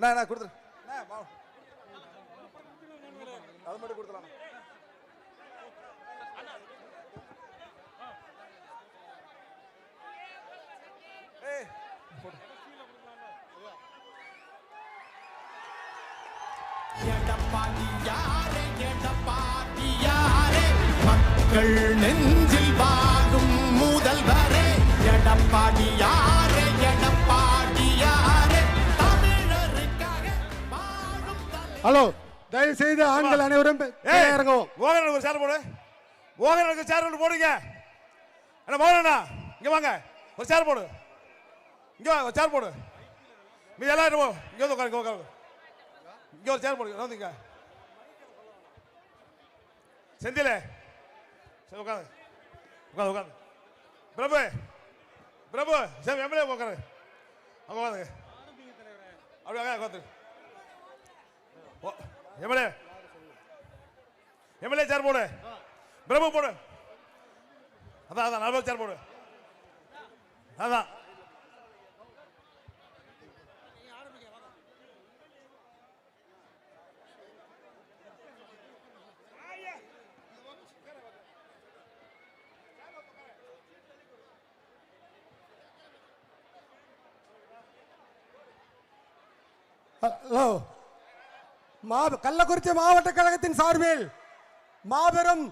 அண்ணா அண்ணா கொடுத்துரு. அது மட்டும் கொடுத்துலாம் ஏய் எடப்பாடியாரே எடப்பாடியாரே மக்கள் நெஞ்சில் ஹலோ தயவு செய்து ஆண்கள் அனைவரும் இறங்கவும். மோகன் ஒரு சேர் போடு. மோகன் சேர் ஒன்று போடுங்க. அண்ணா மோகன் இங்க வாங்க. ஒரு சேர் போடு. இங்க ஒரு சேர் போடு. மீ எல்லாம் இங்க இங்க வந்து உட்காருங்க உட்காருங்க. இங்க ஒரு சேர் போடுங்க வந்து இங்க. செந்திலே. சரி உட்காந்து உட்காந்து உட்காந்து பிரபு பிரபு சரி எம்எல்ஏ உட்காரு. அங்க உட்காந்து அப்படி உட்காந்து உட்காந்து எம்எல்ஏ. எம்எல்ஏ சேர் போடு. பிரபு போடு. அதான் அதான் நாலு சேர் போடு. அதான். ஹலோ கள்ளக்குறிச்சி மாவட்ட கழகத்தின் சார்பில் மாபெரும்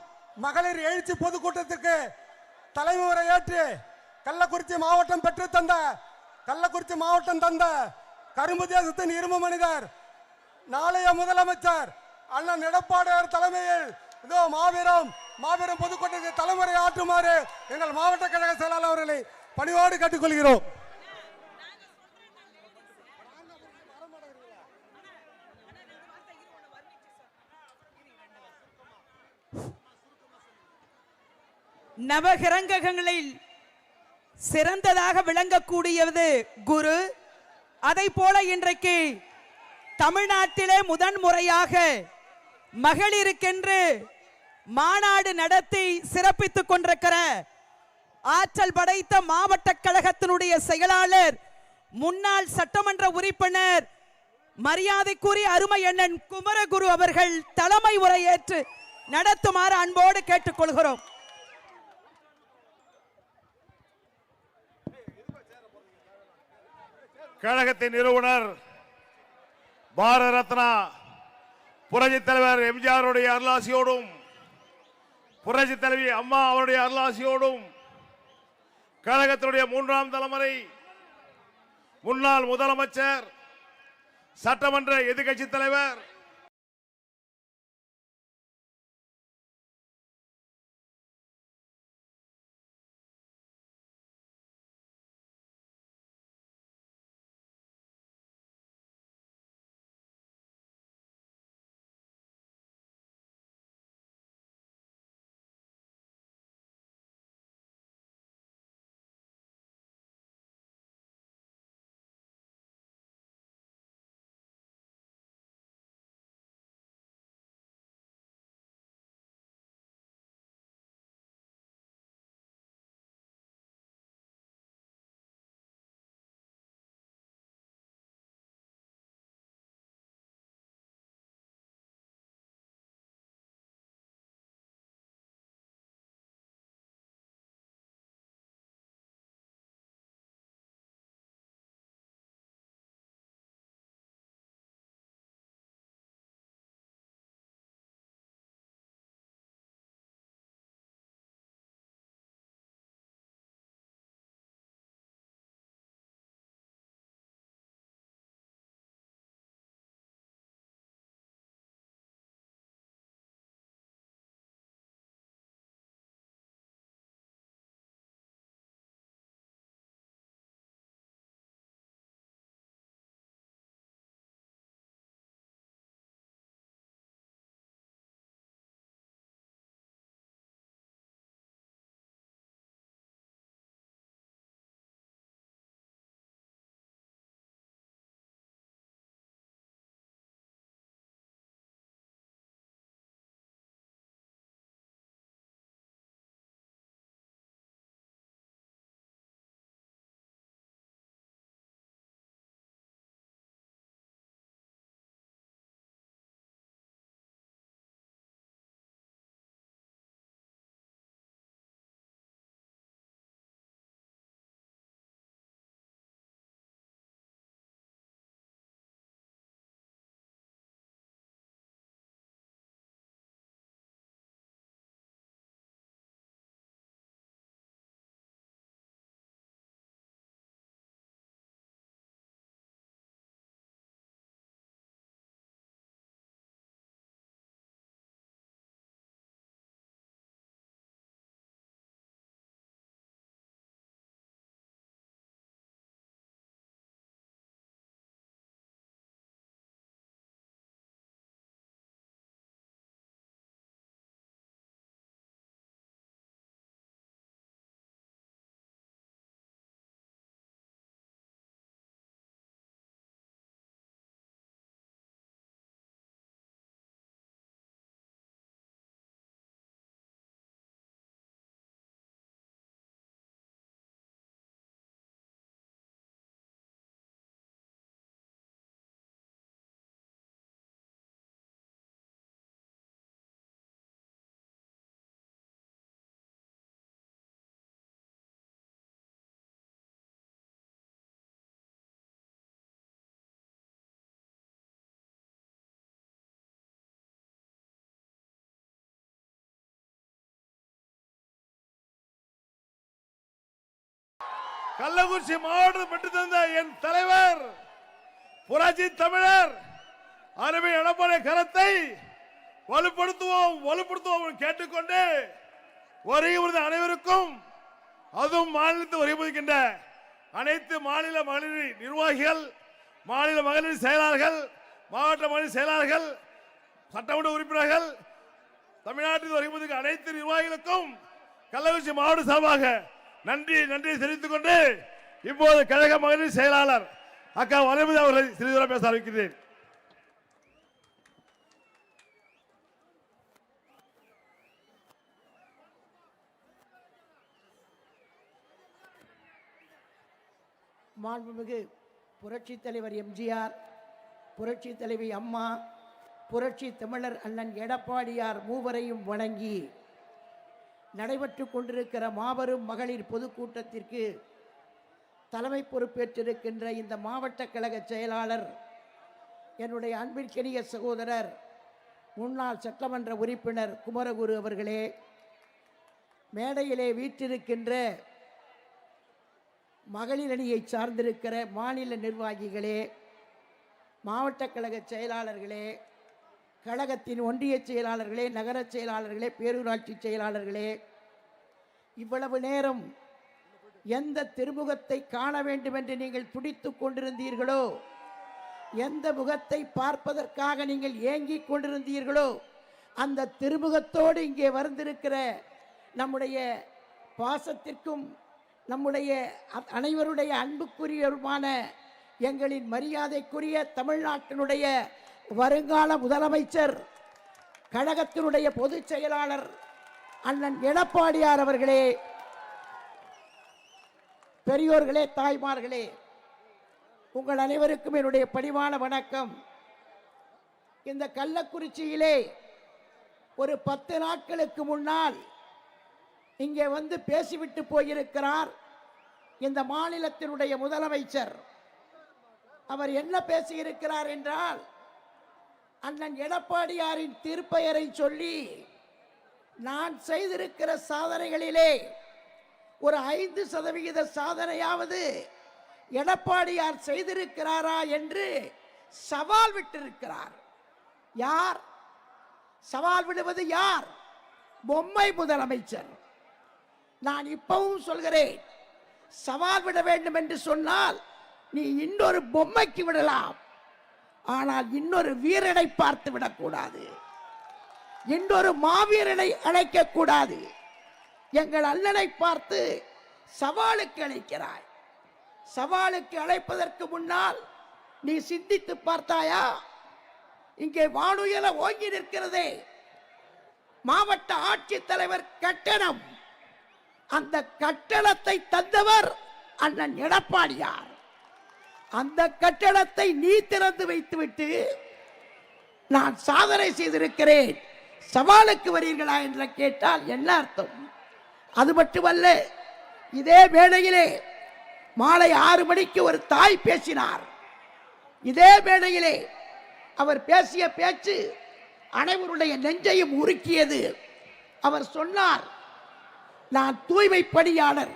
மகளிர் எழுச்சி பொதுக்கூட்டத்திற்கு தலைமுறை ஏற்று கள்ளக்குறிச்சி மாவட்டம் பெற்று தந்த கள்ளக்குறிச்சி மாவட்டம் தந்த கரும்பு தேசத்தின் இரும்பு மனிதர் நாளைய முதலமைச்சர் அண்ணன் எடப்பாடியார் தலைமையில் இதோ மாபெரும் மாபெரும் பொதுக்கூட்டத்தை தலைமுறை ஆற்றுமாறு எங்கள் மாவட்ட கழக செயலாளர் அவர்களை பணிவோடு கேட்டுக்கொள்கிறோம். நவகிரங்கங்களில் சிறந்ததாக விளங்கக்கூடியது குரு. அதை போல இன்றைக்கு தமிழ்நாட்டிலே முதன் முறையாக மகளிருக்கென்று மாநாடு நடத்தி சிறப்பித்துக் கொண்டிருக்கிற ஆற்றல் படைத்த மாவட்ட கழகத்தினுடைய செயலாளர் முன்னாள் சட்டமன்ற உறுப்பினர் மரியாதைக்குரிய அருமை அண்ணன் குமரகுரு அவர்கள் தலைமை உரையேற்று நடத்துமாறு அன்போடு கேட்டுக்கொள்கிறோம். கழகத்தின் நிறுவனர் பாரத ரத்னா புரட்சி தலைவர் எம்ஜிஆருடைய அருளாசியோடும் புரட்சி தலைவி அம்மா அவருடைய அருளாசியோடும் கழகத்தினுடைய மூன்றாம் தலைமுறை முன்னாள் முதலமைச்சர் சட்டமன்ற எதிர்க்கட்சி தலைவர் கள்ளக்குறிச்சி மாவட்டம் பெற்று தந்த என் தலைவர் புரட்சி தமிழர் அருமை எடப்பாடி கரத்தை வலுப்படுத்துவோம் வலுப்படுத்துவோம் கேட்டுக்கொண்டு வருகிறது அனைவருக்கும் அதுவும் மாநிலத்தில் வரிபதிக்கின்ற அனைத்து மாநில மகளிர் நிர்வாகிகள் மாநில மகளிர் செயலாளர்கள் மாவட்ட மகளிர் செயலாளர்கள் சட்டமன்ற உறுப்பினர்கள் தமிழ்நாட்டில் வருவதற்கு அனைத்து நிர்வாகிகளுக்கும் கள்ளக்குறிச்சி மாவட்ட சார்பாக நன்றி நன்றி தெரிவித்துக் கொண்டு இப்போது கழக மகளிர் செயலாளர் அக்கா வலிமதி அவர்களை சிறிது பேச ஆரம்பிக்கிறேன். மாண்புமிகு புரட்சி தலைவர் எம்ஜிஆர் புரட்சி தலைவி அம்மா புரட்சி தமிழர் அண்ணன் எடப்பாடியார் மூவரையும் வணங்கி நடைபெற்று கொண்டிருக்கிற மாபெரும் மகளிர் பொதுக்கூட்டத்திற்கு தலைமை பொறுப்பேற்றிருக்கின்ற இந்த மாவட்ட கழக செயலாளர் என்னுடைய அன்பிற்கினிய சகோதரர் முன்னாள் சட்டமன்ற உறுப்பினர் குமரகுரு அவர்களே மேடையிலே வீற்றிருக்கின்ற மகளிர் அணியை சார்ந்திருக்கிற மாநில நிர்வாகிகளே மாவட்ட கழக செயலாளர்களே கழகத்தின் ஒன்றிய செயலாளர்களே நகர செயலாளர்களே பேரூராட்சி செயலாளர்களே இவ்வளவு நேரம் எந்த திருமுகத்தை காண வேண்டும் என்று நீங்கள் துடித்துக் கொண்டிருந்தீர்களோ எந்த முகத்தை பார்ப்பதற்காக நீங்கள் ஏங்கிக் கொண்டிருந்தீர்களோ அந்த திருமுகத்தோடு இங்கே வந்திருக்கிற நம்முடைய பாசத்திற்கும் நம்முடைய அனைவருடைய அன்புக்குரியருமான எங்களின் மரியாதைக்குரிய தமிழ்நாட்டினுடைய வருங்கால முதலமைச்சர் கழகத்தினுடைய பொதுச் செயலாளர் அண்ணன் எடப்பாடியார் அவர்களே பெரியோர்களே தாய்மார்களே உங்கள் அனைவருக்கும் என்னுடைய பணிவான வணக்கம். இந்த கள்ளக்குறிச்சியிலே ஒரு பத்து நாட்களுக்கு முன்னால் இங்கே வந்து பேசிவிட்டு போயிருக்கிறார் இந்த மாநிலத்தினுடைய முதலமைச்சர். அவர் என்ன பேசியிருக்கிறார் என்றால் அண்ணன் எடப்பாடியாரின் திருப்பெயரை சொல்லி நான் செய்திருக்கிற சாதனைகளிலே ஒரு ஐந்து சதவிகித சாதனையாவது எடப்பாடியார் செய்திருக்கிறாரா என்று சவால் விட்டிருக்கிறார். யார்? சவால் விடுவது யார்? பொம்மை முதலமைச்சர். நான் இப்பவும் சொல்கிறேன் சவால் விட வேண்டும் என்று சொன்னால் நீ இன்னொரு பொம்மைக்கு விடலாம். ஆனால் இன்னொரு வீரனை பார்த்து விடக்கூடாது. இன்னொரு மாவீரனை அழைக்க கூடாது. எங்கள் அண்ணனை பார்த்து சவாலுக்கு அழைக்கிறாய். சவாலுக்கு அழைப்பதற்கு முன்னால் நீ சிந்தித்து பார்த்தாயா? இங்கே வானுயர ஓங்கி நிற்கிறதே. மாவட்ட ஆட்சித்தலைவர் கட்டணம். அந்த கட்டணத்தை தந்தவர் அண்ணன் எடப்பாடியார். அந்த கட்டடத்தை நீ திறந்து வைத்துவிட்டு நான் சாதனை செய்திருக்கிறேன். சவாலுக்கு வரீர்களா என்று கேட்டால் என்ன அர்த்தம்? அது மட்டுமல்ல இதே வேளையிலே மாலை ஆறு மணிக்கு ஒரு தாய் பேசினார். இதே வேளையிலே அவர் பேசிய பேச்சு அனைவருடைய நெஞ்சையும் உருக்கியது. அவர் சொன்னார் நான் தூய்மை பணியாளர்.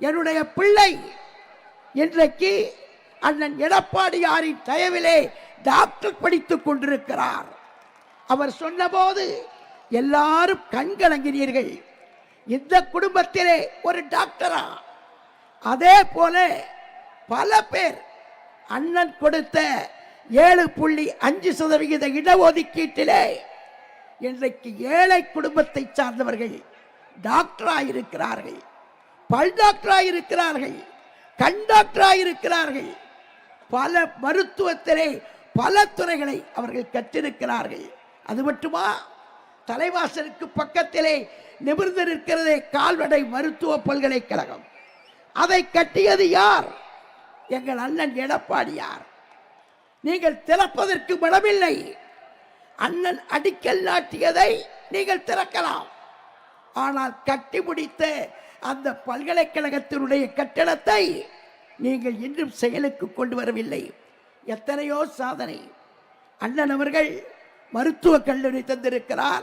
என்னுடைய பிள்ளை இன்றைக்கு அண்ணன் எடப்பாடியாரின் தயவிலே டாக்டர் படித்துக் கொண்டிருக்கிறார். அவர் சொன்னபோது எல்லாரும் கண்கலங்கினீர்கள் இந்த குடும்பத்திலே ஒரு டாக்டரா? அதே போல பல பேர் அண்ணன் கொடுத்த ஏழு புள்ளி அஞ்சு சதவிகித இடஒதுக்கீட்டிலே இன்றைக்கு ஏழை குடும்பத்தை சார்ந்தவர்கள் டாக்டராக இருக்கிறார்கள் பல் டாக்டராக இருக்கிறார்கள் கண் டாக்டராக இருக்கிறார்கள் பல மருத்துவத்திலே பல துறைகளை அவர்கள் கற்றிருக்கிறார்கள். அது மட்டுமா? தலைவாசலுக்கு பக்கத்திலே நிமிர்ந்து நிற்கிறதே கால்நடை மருத்துவ பல்கலைக்கழகம். அதை கட்டியது யார்? எங்கள் அண்ணன் எடப்பாடியார் நீங்கள் திறப்பதற்கு மனமில்லை. அண்ணன் அடிக்கல் நாட்டியதை நீங்கள் திறக்கலாம். ஆனால் கட்டி முடித்த அந்த பல்கலைக்கழகத்தினுடைய கட்டடத்தை நீங்கள் இன்னும் செயலுக்கு கொண்டு வரவில்லை. எத்தனையோ சாதனை. அண்ணன் அவர்கள் மருத்துவக் கல்லூரி தந்திருக்கிறார்.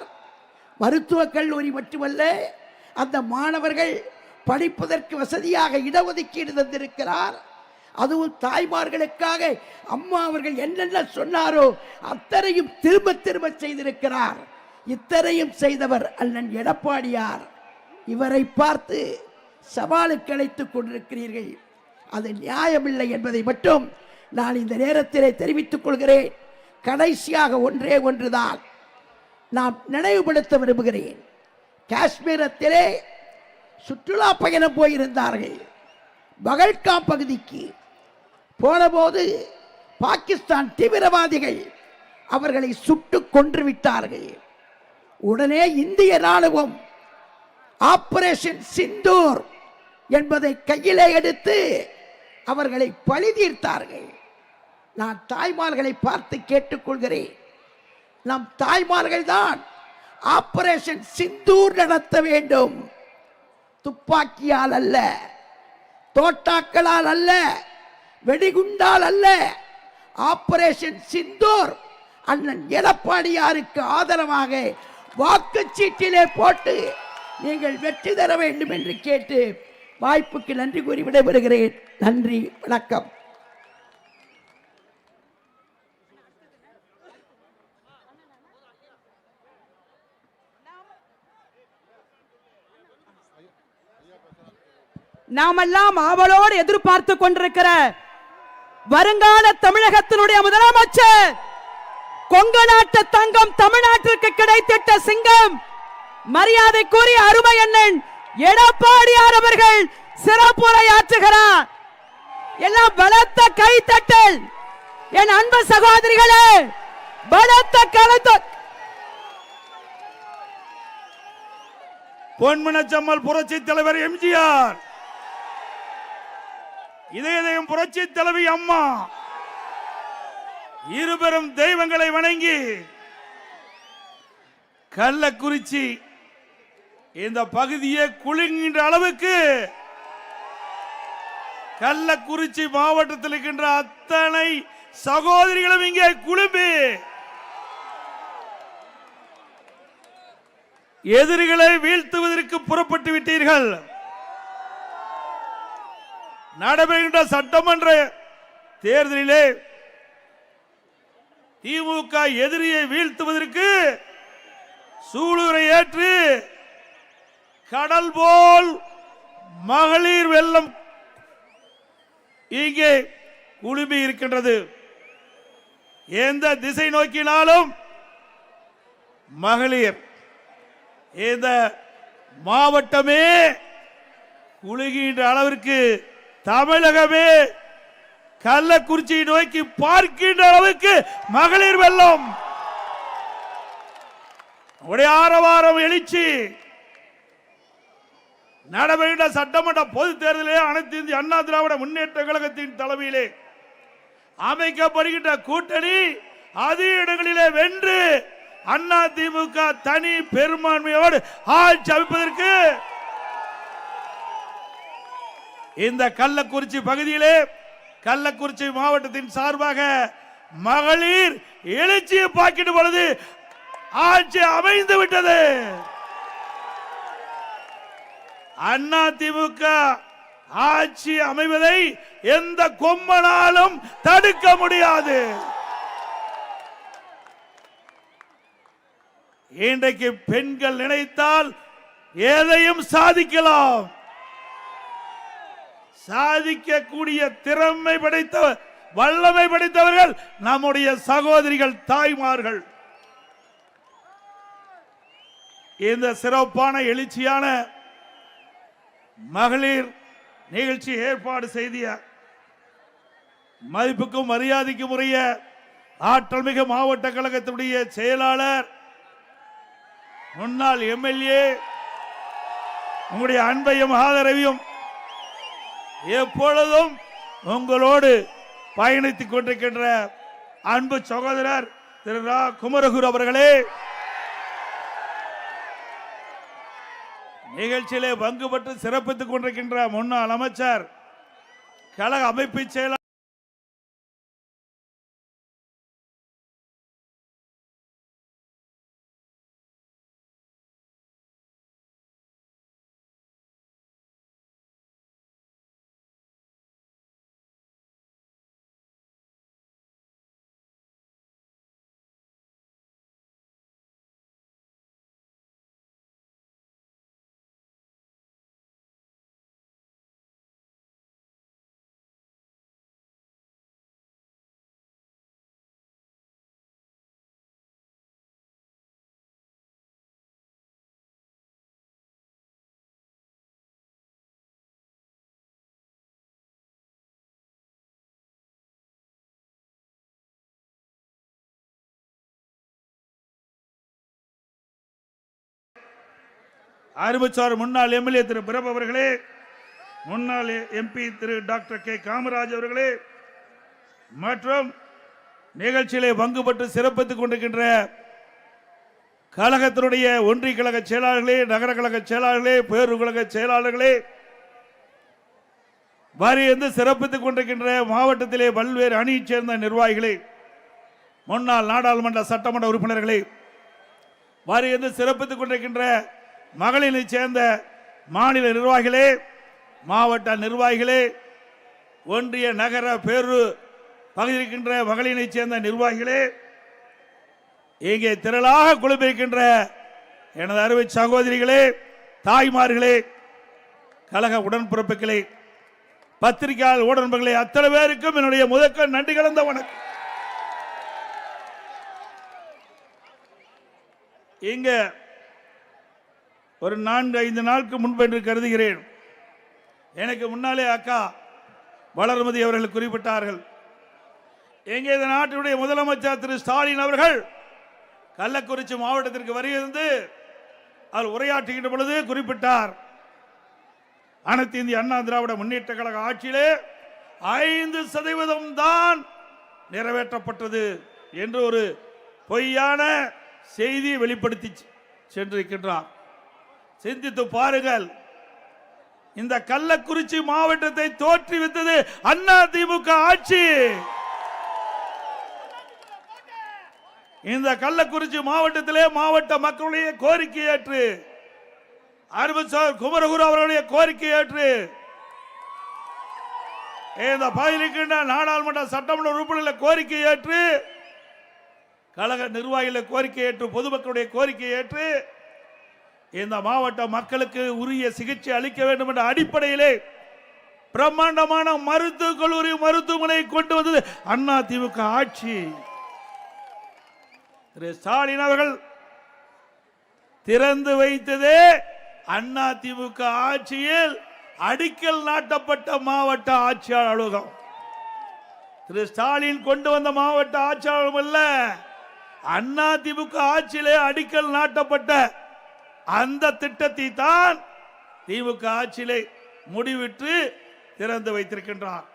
மருத்துவக் கல்லூரி மட்டுமல்ல அந்த மாணவர்கள் படிப்பதற்கு வசதியாக இடஒதுக்கீடு தந்திருக்கிறார். அதுவும் தாய்மார்களுக்காக அம்மா அவர்கள் என்னென்ன சொன்னாரோ அத்தனையும் திரும்ப திரும்ப செய்திருக்கிறார். இத்தனையும் செய்தவர் அண்ணன் எடப்பாடியார். இவரை பார்த்து சவாலுக்கு அழைத்துக் கொண்டிருக்கிறீர்கள். அது நியாயமில்லை என்பதை மட்டும் நான் இந்த நேரத்திலே தெரிவித்துக் கொள்கிறேன். கடைசியாக ஒன்றே ஒன்றுதான் நான் நினைவுபடுத்த விரும்புகிறேன். காஷ்மீரத்திலே சுற்றுலா பயணம் போயிருந்தார்கள். பகல்காம் பகுதிக்கு போனபோது பாகிஸ்தான் தீவிரவாதிகள் அவர்களை சுட்டு கொன்று விட்டார்கள் உடனே இந்திய ராணுவம் ஆபரேஷன் சிந்தூர் என்பதை கையிலே எடுத்து அவர்களை பழி தீர்த்தார்கள். நான் தாய்மார்களை பார்த்து கேட்டுக்கொள்கிறேன். நம் தாய்மார்கள் தான் ஆபரேஷன் சிந்தூர் நடத்த வேண்டும். துப்பாக்கியால் அல்ல தோட்டாக்களால் அல்ல வெடிகுண்டால் அல்ல ஆபரேஷன் சிந்தூர் அண்ணன் எடப்பாடியாருக்கு ஆதரவாக வாக்குச்சீட்டிலே போட்டு நீங்கள் வெற்றி தர வேண்டும் என்று கேட்டு வாய்ப்புக்கு நன்றி கூறி விடைபெறுகிறேன். நன்றி வணக்கம். நாமெல்லாம் ஆவலோடு எதிர்பார்த்து கொண்டிருக்கிற வருங்கால தமிழகத்தினுடைய முதலமைச்சர் கொங்கு நாட்டு தங்கம் தமிழ்நாட்டிற்கு கிடைத்திட்ட சிங்கம் மரியாதைக்குரிய அருமை அண்ணன் எடப்பாடியார் அவர்கள் சிறப்புரையாற்றுகிறார் எல்லாம் பலத்த கைத்தட்டல். என் அன்பு சகோதரிகளே பலத்த கலத்த பொன்மனச்சம்மல் புரட்சி தலைவர் எம்ஜிஆர். இதயம் புரட்சி தலைவி அம்மா. இருபெரும் தெய்வங்களை வணங்கி கள்ளக்குறிச்சி இந்த பகுதியே குலுங்கின்ற அளவுக்கு கள்ளக்குறிச்சி மாவட்டத்தில் இருக்கின்ற அத்தனை சகோதரிகளும் இங்கே குழும்பி எதிரிகளை வீழ்த்துவதற்கு புறப்பட்டு விட்டீர்கள். நடைபெறுகின்ற சட்டமன்ற தேர்தலிலே திமுக எதிரியை வீழ்த்துவதற்கு சூளுரை ஏற்று கடல் போல் மகளிர் வெள்ளம் இங்கே குழுமி இருக்கின்றது. எந்த திசை நோக்கினாலும் மகளிர் இந்த மாவட்டமே குழுகின்ற அளவிற்கு தமிழகமே கள்ளக்குறிச்சியை நோக்கி பார்க்கின்ற அளவுக்கு மகளிர் வெள்ளம். உடைய ஆரவாரம் எழுச்சி. நடைபெறுகின்ற சட்டமன்ற பொது தேர்தலிலே அனைத்து இந்திய அண்ணா திராவிட முன்னேற்ற கழகத்தின் தலைமையிலே அமைக்கப்படுகின்ற கூட்டணி அதிக இடங்களிலே வென்று அண்ணா திமுக தனி பெரும்பான்மையோடு ஆட்சி அமைப்பதற்கு இந்த கள்ளக்குறிச்சி பகுதியிலே கள்ளக்குறிச்சி மாவட்டத்தின் சார்பாக மகளிர் எழுச்சியை பாக்கிட்டு பொழுது ஆட்சி அமைந்து விட்டது அண்ணா திமுக ஆட்சி அமைவதை எந்த கொம்பனாலும் தடுக்க முடியாது. இன்றைக்கு பெண்கள் நினைத்தால் எதையும் சாதிக்கலாம். சாதிக்கக்கூடிய திறமை படைத்த வல்லமை படைத்தவர்கள் நம்முடைய சகோதரிகள் தாய்மார்கள். இந்த சிறப்பான எழுச்சியான மகளிர் நிகழ்ச்சி ஏற்பாடு செய்திய மதிப்புக்கும் மரியாதைக்கும் உரிய ஆற்றல் மிகு மாவட்ட கழகத்தினுடைய செயலாளர் முன்னாள் எம்எல்ஏ உங்களுடைய அன்பையும் ஆதரவையும் எப்பொழுதும் உங்களோடு பயணித்துக் கொண்டிருக்கின்ற அன்பு சகோதரர் திரு ரா அவர்களே. நிகழ்ச்சியிலே பங்கு பெற்று சிறப்பித்துக் கொண்டிருக்கின்ற முன்னாள் அமைச்சர் கழக அமைப்பு செயலாளர் அறுபத்தாறு முன்னாள் எம்எல்ஏ திரு பிரபு அவர்களே முன்னாள் MP Thiru doctor K. Kamaraj அவர்களே மற்றும் நிகழ்ச்சியிலே பங்கு பெற்று சிறப்பித்துக் கொண்டிருக்கின்ற கழகத்தினுடைய ஒன்றிய கழக செயலாளர்களே நகர கழக செயலாளர்களே பேரு கழக செயலாளர்களே வரியந்து சிறப்பித்துக் கொண்டிருக்கின்ற மாவட்டத்திலே பல்வேறு அணியைச் சேர்ந்த நிர்வாகிகளே முன்னாள் நாடாளுமன்ற சட்டமன்ற உறுப்பினர்களே வரியந்து சிறப்பித்துக் கொண்டிருக்கின்ற மகளிரை சேர்ந்த மாநில நிர்வாகிகளே மாவட்ட நிர்வாகிகளே ஒன்றிய நகர பேரு பகுதியில் மகளிரை சேர்ந்த நிர்வாகிகளே இங்கே திரளாக குழுமிருக்கின்ற எனது அறுவை சகோதரிகளே தாய்மார்களே கழக உடன்பிறப்புகளே பத்திரிகையாளர் உடன்பர்களே அத்தனை பேருக்கும் என்னுடைய முதற்க நன்றி கலந்த வணக்கம். இங்கே ஒரு நான்கு ஐந்து நாளுக்கு முன்பு என்று கருதுகிறேன். எனக்கு முன்னாலே அக்கா வளர்மதி அவர்கள் குறிப்பிட்டார்கள். எங்கே இந்த நாட்டினுடைய முதலமைச்சர் திரு ஸ்டாலின் அவர்கள்? கள்ளக்குறிச்சி மாவட்டத்திற்கு வருகிறது அவர் உரையாற்றுகின்ற பொழுது குறிப்பிட்டார். அனைத்து இந்திய அண்ணா திராவிட முன்னேற்ற கழக ஆட்சியிலே ஐந்து சதவீதம் தான் நிறைவேற்றப்பட்டது என்று ஒரு பொய்யான செய்தியை வெளிப்படுத்தி சென்றிருக்கின்றார். சிந்தித்து பாருங்கள். இந்த கள்ளக்குறிச்சி மாவட்டத்தை தோற்றுவித்தது அண்ணா திமுக ஆட்சி. இந்த கள்ளக்குறிச்சி மாவட்டத்திலே மாவட்ட மக்களுடைய கோரிக்கை ஏற்று அருமசார் குமரகுரு அவர்களுடைய கோரிக்கை ஏற்று இந்த பகுதியில் நாடாளுமன்ற சட்டமன்ற உறுப்பினர்கள் கோரிக்கை ஏற்று கழக நிர்வாகிகள் கோரிக்கை ஏற்று பொதுமக்களுடைய கோரிக்கை ஏற்று இந்த மாவட்ட மக்களுக்கு உரிய சிகிச்சை அளிக்க வேண்டும் என்ற அடிப்படையிலே பிரம்மாண்டமான மருத்துவக் கல்லூரி மருத்துவமனை கொண்டு வந்தது அண்ணா திமுக ஆட்சி. திரு ஸ்டாலின் அவர்கள் திறந்து வைத்ததே அண்ணா திமுக ஆட்சியில் அடிக்கல் நாட்டப்பட்ட மாவட்ட ஆட்சியாளர் அலுவலகம். திரு ஸ்டாலின் கொண்டு வந்த மாவட்ட ஆட்சியாளர் அல்ல அண்ணா திமுக ஆட்சியிலே அடிக்கல் நாட்டப்பட்ட அந்த திட்டத்தை தான் திமுக ஆட்சியிலே முடிவிட்டு திறந்து வைத்திருக்கின்றார்.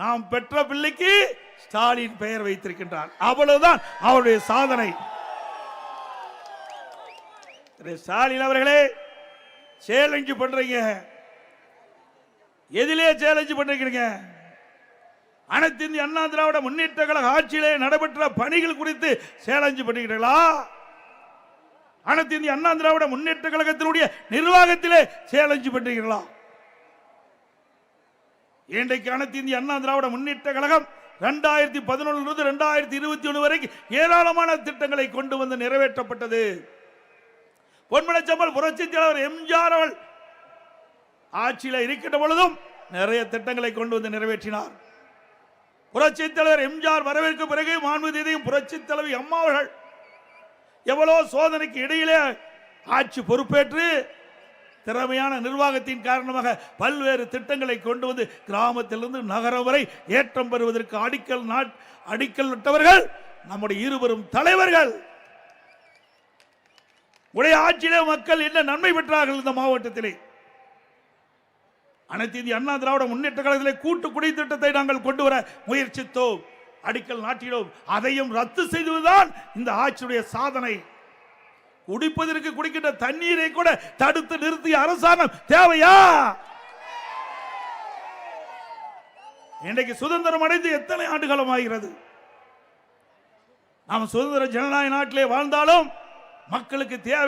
நாம் பெற்ற பிள்ளைக்கு ஸ்டாலின் பெயர் வைத்திருக்கின்றார். அவ்வளவுதான் அவருடைய சாதனை. ஸ்டாலின் அவர்களே சேலஞ்சு பண்றீங்க. எதிலே சேலஞ்சு பண்றீங்க. அனைத்து இந்திய அண்ணா திராவிட முன்னேற்ற கழக ஆட்சியிலே நடைபெற்ற பணிகள் குறித்து சேலஞ்சு பண்ணிக்கிறீங்களா அனைத்து இந்திய அண்ணா திராவிட முன்னேற்ற கழகத்தினுடைய நிர்வாகத்திலே சேலஞ்சு பண்ணுகிறீர்களா இன்றைக்கு அனைத்து இந்திய அண்ணா திராவிட முன்னேற்ற கழகம் ரெண்டாயிரத்தி பதினொன்றிலிருந்து ரெண்டாயிரத்தி இருபத்தி ஒன்று வரைக்கும் ஏராளமான திட்டங்களை கொண்டு வந்து நிறைவேற்றப்பட்டது. பொன்மனச்சம்பல் புரட்சி தலைவர் எம்ஜிஆர் அவள் ஆட்சியில் இருக்கின்ற பொழுதும் நிறைய திட்டங்களை கொண்டு வந்து நிறைவேற்றினார். புரட்சி தலைவர் எம்ஜிஆர் வரவேற்கு பிறகு மாண்புதீதையும் புரட்சி தலைவி அம்மா அவர்கள் எவ்வளோ சோதனைக்கு இடையிலே ஆட்சி பொறுப்பேற்று திறமையான நிர்வாகத்தின் காரணமாக பல்வேறு திட்டங்களை கொண்டு வந்து கிராமத்திலிருந்து நகரம் வரை ஏற்றம் பெறுவதற்கு அடிக்கல் நாட் அடிக்கல் விட்டவர்கள் நம்முடைய இருவரும் தலைவர்கள். உடைய ஆட்சியிலே மக்கள் என்ன நன்மை பெற்றார்கள் இந்த மாவட்டத்திலே? அனைத்து இந்திய அண்ணா திராவிட முன்னேற்ற கழகத்திலே கூட்டு குடி திட்டத்தை நாங்கள் கொண்டு வர முயற்சித்தோம். அடிக்கல் நாட்டினோம். அதையும் ரத்து செய்துதான் இந்த ஆட்சியுடைய சாதனை. குடிப்பதற்கு குடிக்கின்ற தண்ணீரை கூட தடுத்து நிறுத்திய அரசாங்கம் தேவையா? இன்றைக்கு சுதந்திரம் அடைந்து எத்தனை ஆண்டுகளும் ஆகிறது? நாம் சுதந்திர ஜனநாயக நாட்டிலே வாழ்ந்தாலும் மக்களுக்கு தேவை